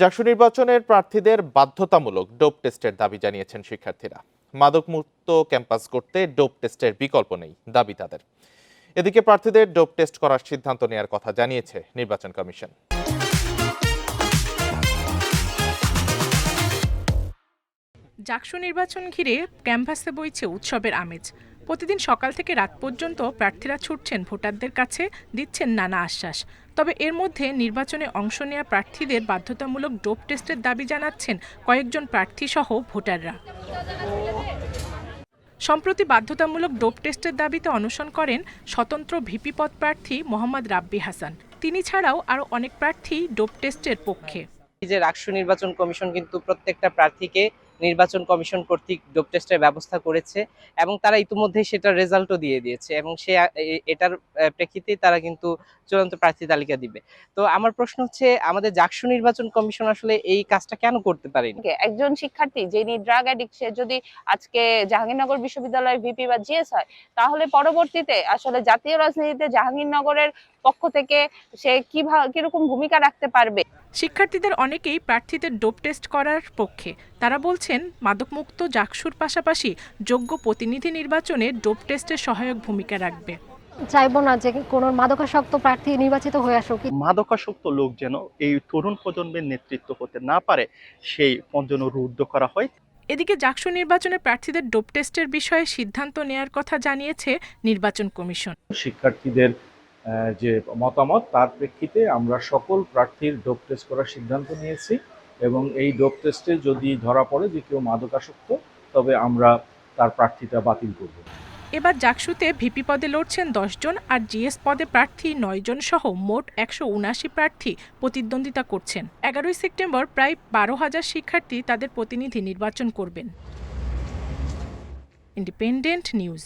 জাকসু নির্বাচনের প্রার্থীদের বাধ্যতামূলক ডোপ টেস্টের দাবি জানিয়েছেন শিক্ষার্থীরা। মাদকমুক্ত ক্যাম্পাস করতে ডোপ টেস্টের বিকল্প নেই দাবি তাদের। এদিকে প্রার্থীদের ডোপ টেস্ট করার সিদ্ধান্ত নেওয়ার কথা জানিয়েছে নির্বাচন কমিশন। জাকসু নির্বাচন ঘিরে ক্যাম্পাসে বইছে উৎসবের আমেজ। প্রতিদিন সকাল থেকে রাত পর্যন্ত প্রার্থীরা ছুটছেন ভোটারদের কাছে, দিচ্ছেন নানা আশ্বাস। তবে এর মধ্যে নির্বাচনে অংশ নেওয়া প্রার্থীদের বাধ্যতামূলক ডোপ টেস্টের দাবি জানাচ্ছেন কয়েকজন প্রার্থী সহ ভোটাররা। সম্প্রতি বাধ্যতামূলক ডোপ টেস্টের দাবিতে অনশন করেন স্বতন্ত্র ভিপি পদ প্রার্থী মোহাম্মদ রাব্বি হাসান। তিনি ছাড়াও আরও অনেক প্রার্থী ডোপ টেস্টের পক্ষে। যে রাষ্ট্র নির্বাচন কমিশন কিন্তু প্রত্যেকটা প্রার্থীকে নির্বাচন কমিশন কর্তৃক ডোপ টেস্টের ব্যবস্থা করেছে এবং তারা ইতিমধ্যে সেটার রেজাল্টও দিয়ে দিয়েছে এবং সে এটার প্রেক্ষিতেই তারা কিন্তু চূড়ান্ত প্রার্থী তালিকা দিবে। তো আমার প্রশ্ন হচ্ছে, আমাদের জাকসু নির্বাচন কমিশন আসলে এই কাজটা কেন করতে পারেনি? একজন শিক্ষার্থী যিনি ড্রাগ অ্যাডিক্ট সে যদি আজকে জাহাঙ্গীরনগর বিশ্ববিদ্যালয়ের ভিপি বা জিএস হয়, তাহলে পরবর্তীতে আসলে জাতীয় রাজনীতিতে জাহাঙ্গীরনগরের পক্ষ থেকে সে কীভাবে কীরকম ভূমিকা রাখতে পারবে? শিক্ষার্থীদের অনেকেই প্রার্থীদের ডোপ টেস্ট করার পক্ষে। তারা বলছেন মাদকমুক্ত জাকসুর পাশাপাশি যোগ্য প্রতিনিধি নির্বাচনে ডোপ টেস্টের সহায়ক ভূমিকা রাখবে। চাইব না যে কোনো মাদকাসক্ত প্রার্থী নির্বাচিত হয়ে আসুক। মাদকাসক্ত লোক যেন এই তরুণ প্রজন্মের নেতৃত্ব হতে না পারে সেই যেন রুদ্ধ করা হয়। এদিকে জাকসু নির্বাচনে প্রার্থীদের ডোপ টেস্টের বিষয়ে সিদ্ধান্ত নেয়ার কথা জানিয়েছে নির্বাচন কমিশন। শিক্ষার্থীদের যে মতামত, তার প্রেক্ষিতে আমরা সকল প্রার্থীর ডোপ টেস্ট করার সিদ্ধান্ত নিয়েছি এবং এই ডোপ টেস্টে যদি ধরা পড়ে যে কেউ মাদকাসক্ত, তবে আমরা তার প্রার্থীটা বাতিল করব। এবার জাকসুতে ভিপি পদে লড়ছেন জন আর জিএস পদে প্রার্থী নয় জন সহ মোট একশো উনাশি প্রার্থী প্রতিদ্বন্দ্বিতা করছেন। এগারোই সেপ্টেম্বর প্রায় বারো হাজার শিক্ষার্থী তাদের প্রতিনিধি নির্বাচন করবেন। Independent News.